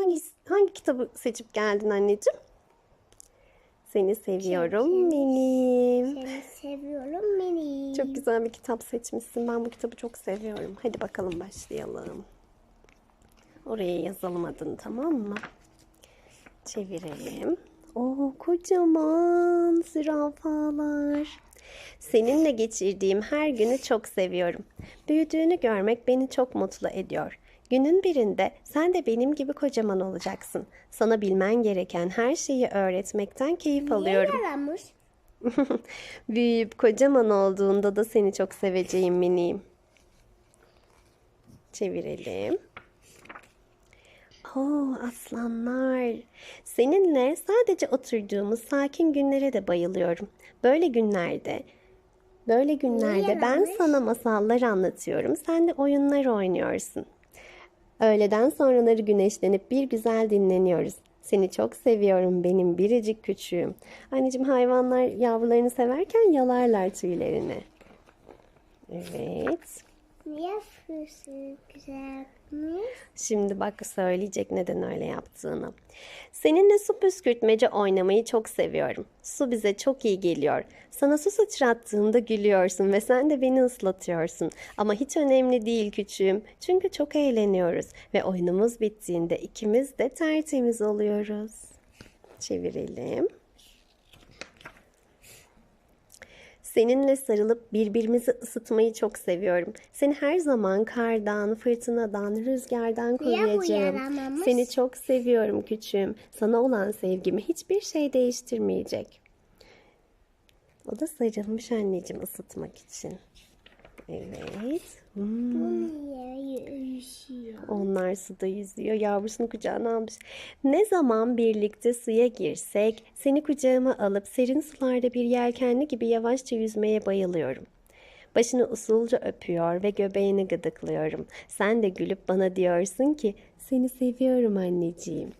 Hangi, hangi kitabı seçip geldin anneciğim? Seni seviyorum Seni- benim. Seni seviyorum beni. Çok güzel bir kitap seçmişsin. Ben bu kitabı çok seviyorum. Hadi bakalım başlayalım. Oraya yazalım adını tamam mı? Çevirelim. Oo kocaman zürafalar. Seninle geçirdiğim her günü çok seviyorum. Büyüdüğünü görmek beni çok mutlu ediyor. Günün birinde sen de benim gibi kocaman olacaksın. Sana bilmen gereken her şeyi öğretmekten keyif alıyorum. Niye yaramış? Büyüyüp kocaman olduğunda da seni çok seveceğim miniğim. Çevirelim. Oo aslanlar. Seninle sadece oturduğumuz sakin günlere de bayılıyorum. Böyle günlerde Böyle günlerde ben sana masallar anlatıyorum. Sen de oyunlar oynuyorsun. Öğleden sonraları güneşlenip bir güzel dinleniyoruz. Seni çok seviyorum benim biricik küçüğüm. Anneciğim hayvanlar yavrularını severken yalarlar tüylerini. Evet. Niye güzelmiş? Şimdi bak söyleyecek neden öyle yaptığını. Seninle su püskürtmece oynamayı çok seviyorum. Su bize çok iyi geliyor. Sana su sıçrattığımda gülüyorsun ve sen de beni ıslatıyorsun. Ama hiç önemli değil küçüğüm. Çünkü çok eğleniyoruz ve oyunumuz bittiğinde ikimiz de tertemiz oluyoruz. Çevirelim. Seninle sarılıp birbirimizi ısıtmayı çok seviyorum. Seni her zaman kardan, fırtınadan, rüzgardan koruyacağım. Seni çok seviyorum küçüğüm. Sana olan sevgimi hiçbir şey değiştirmeyecek. O da sarılmış anneciğim ısıtmak için. Evet. Hmm. Onlar suda yüzüyor. Yavrusunu kucağına almış. Ne zaman birlikte suya girsek seni kucağıma alıp serin sularda bir yelkenli gibi yavaşça yüzmeye bayılıyorum. Başını usulca öpüyor ve göbeğini gıdıklıyorum. Sen de gülüp bana diyorsun ki seni seviyorum anneciğim.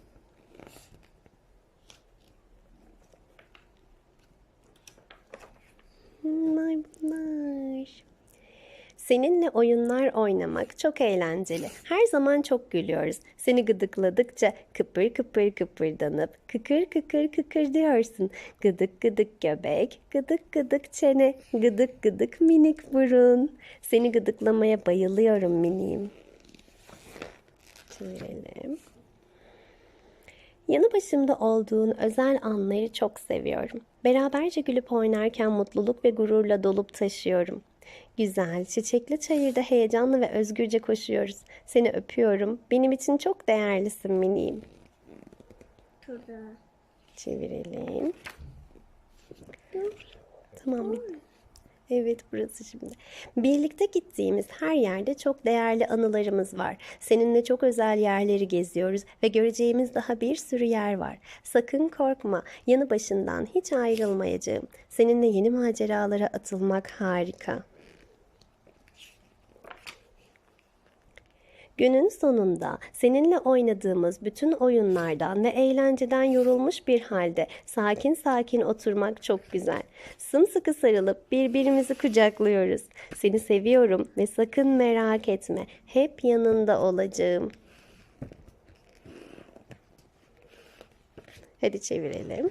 Seninle oyunlar oynamak çok eğlenceli. Her zaman çok gülüyoruz. Seni gıdıkladıkça kıpır kıpır kıpırdanıp kıkır kıkır kıkır diyorsun. Gıdık gıdık göbek, gıdık gıdık çene, gıdık gıdık minik burun. Seni gıdıklamaya bayılıyorum miniğim. Çevirelim. Yanı başımda olduğun özel anları çok seviyorum. Beraberce gülüp oynarken mutluluk ve gururla dolup taşıyorum. Güzel, çiçekli çayırda heyecanlı ve özgürce koşuyoruz. Seni öpüyorum. Benim için çok değerlisin miniğim. Şurada. Çevirelim. Tamam. Evet burası şimdi. Birlikte gittiğimiz her yerde çok değerli anılarımız var. Seninle çok özel yerleri geziyoruz ve göreceğimiz daha bir sürü yer var. Sakın korkma. Yanı başından hiç ayrılmayacağım. Seninle yeni maceralara atılmak harika. Günün sonunda seninle oynadığımız bütün oyunlardan ve eğlenceden yorulmuş bir halde sakin sakin oturmak çok güzel. Sımsıkı sarılıp birbirimizi kucaklıyoruz. Seni seviyorum ve sakın merak etme. Hep yanında olacağım. Hadi çevirelim.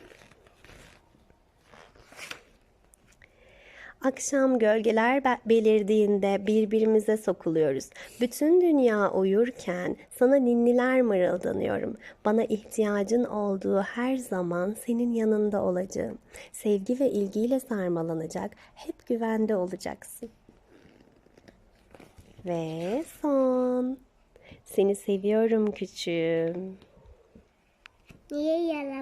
Akşam gölgeler be- belirdiğinde birbirimize sokuluyoruz. Bütün dünya uyurken sana ninniler mırıldanıyorum. Bana ihtiyacın olduğu her zaman senin yanında olacağım. Sevgi ve ilgiyle sarmalanacak, hep güvende olacaksın. Ve son. Seni seviyorum küçüğüm. Niye yaramış?